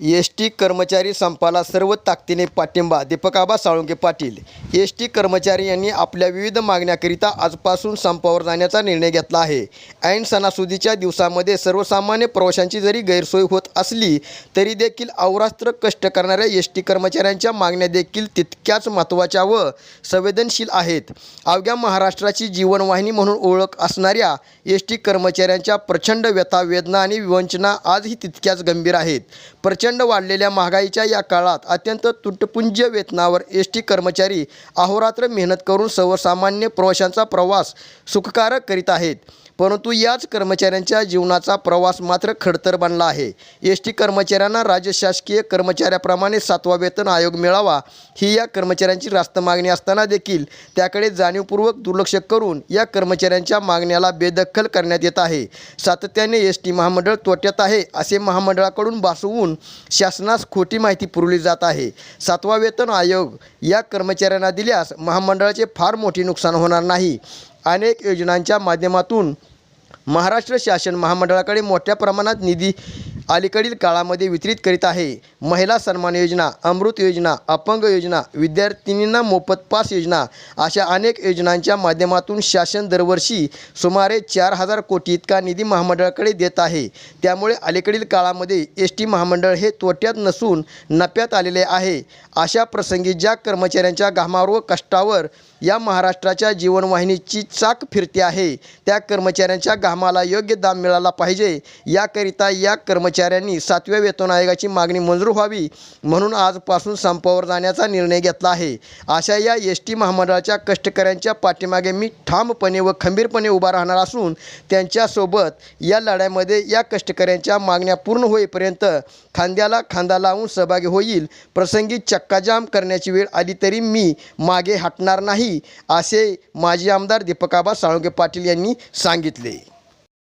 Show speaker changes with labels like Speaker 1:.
Speaker 1: S T कर्मचारी संपाला सर्व ताकदीने पाठिंबा. दीपकाबा साळुंके पाटील. एस टी कर्मचारी यांनी आपल्या विविध मागण्याकरिता आजपासून संपावर जाण्याचा निर्णय घेतला आहे. ऐन सणासुदीच्या दिवसामध्ये सर्वसामान्य प्रवाशांची जरी गैरसोय होत असली तरी देखील अवरास्त्र कष्ट करणाऱ्या एस टी कर्मचाऱ्यांच्या मागण्या देखील तितक्याच महत्त्वाच्या व संवेदनशील आहेत. अवघ्या महाराष्ट्राची जीवनवाहिनी म्हणून ओळख असणाऱ्या एस टी कर्मचाऱ्यांच्या प्रचंड व्यथा वेदना आणि विवंचना आजही तितक्याच गंभीर आहेत. प्रचंड वाढलेल्या महागाईच्या या काळात अत्यंत तुटपुंज वेतनावर एस टी कर्मचारी अहोरात्र मेहनत करून सर्वसामान्य प्रवाशांचा प्रवास सुखकारक करीत आहेत. परंतु याच कर्मचाऱ्यांच्या जीवनाचा प्रवास मात्र खडतर बनला आहे. एस टी कर्मचाऱ्यांना राज्य शासकीय कर्मचाऱ्याप्रमाणे सातवा वेतन आयोग मिळावा ही या कर्मचाऱ्यांची रास्त मागणी असताना देखील त्याकडे जाणीवपूर्वक दुर्लक्ष करून या कर्मचाऱ्यांच्या मागण्याला बेदखल करण्यात येत आहे. सातत्याने एस टी महामंडळ तोट्यात आहे असे महामंडळाकडून भासवून शासनास खोटी माहिती पुरवली जात आहे. सातवा वेतन आयोग या कर्मचाऱ्यांना दिल्यास महामंडळाचे फार मोठे नुकसान होणार नाही. अनेक योजनांच्या माध्यमातून महाराष्ट्र शासन महामंडळाकडे मोठ्या प्रमाणात निधी अलीकडील काळामध्ये वितरित करीत आहे. महिला सन्मान योजना अमृत योजना अपंग योजना विद्यार्थिनींना मोफत पास योजना अशा अनेक योजनांच्या माध्यमातून शासन दरवर्षी सुमारे चार हजार कोटी इतका निधी महामंडळाकडे देत आहे. त्यामुळे अलीकडील काळामध्ये एस टी महामंडळ हे तोट्यात नसून नफ्यात आलेले आहे. अशा प्रसंगी ज्या कर्मचाऱ्यांच्या घामावर व कष्टावर या महाराष्ट्राच्या जीवनवाहिनीची चाक फिरते आहे. त्या कर्मचाऱ्यांच्या घामाला योग्य दाम मिळाला पाहिजे. याकरिता या कर्मचाऱ्यांनी सातव्या वेतन आयोगाची मागणी मंजूर व्हावी म्हणून आजपासून संपावर जाण्याचा निर्णय घेतला आहे. अशा या एस टी महामंडळाच्या कष्टकऱ्यांच्या पाठीमागे मी ठामपणे व खंबीरपणे उभा राहणार असून त्यांच्यासोबत या लढ्यामध्ये या कष्टकऱ्यांच्या मागण्या पूर्ण होईपर्यंत खांद्याला खांदा लावून सहभागी होईल. प्रसंगी चक्काजाम करण्याची वेळ आली तरी मी मागे हटणार नाही. असे माजी आमदार दीपकाबा साळुंके पाटील यांनी सांगितले.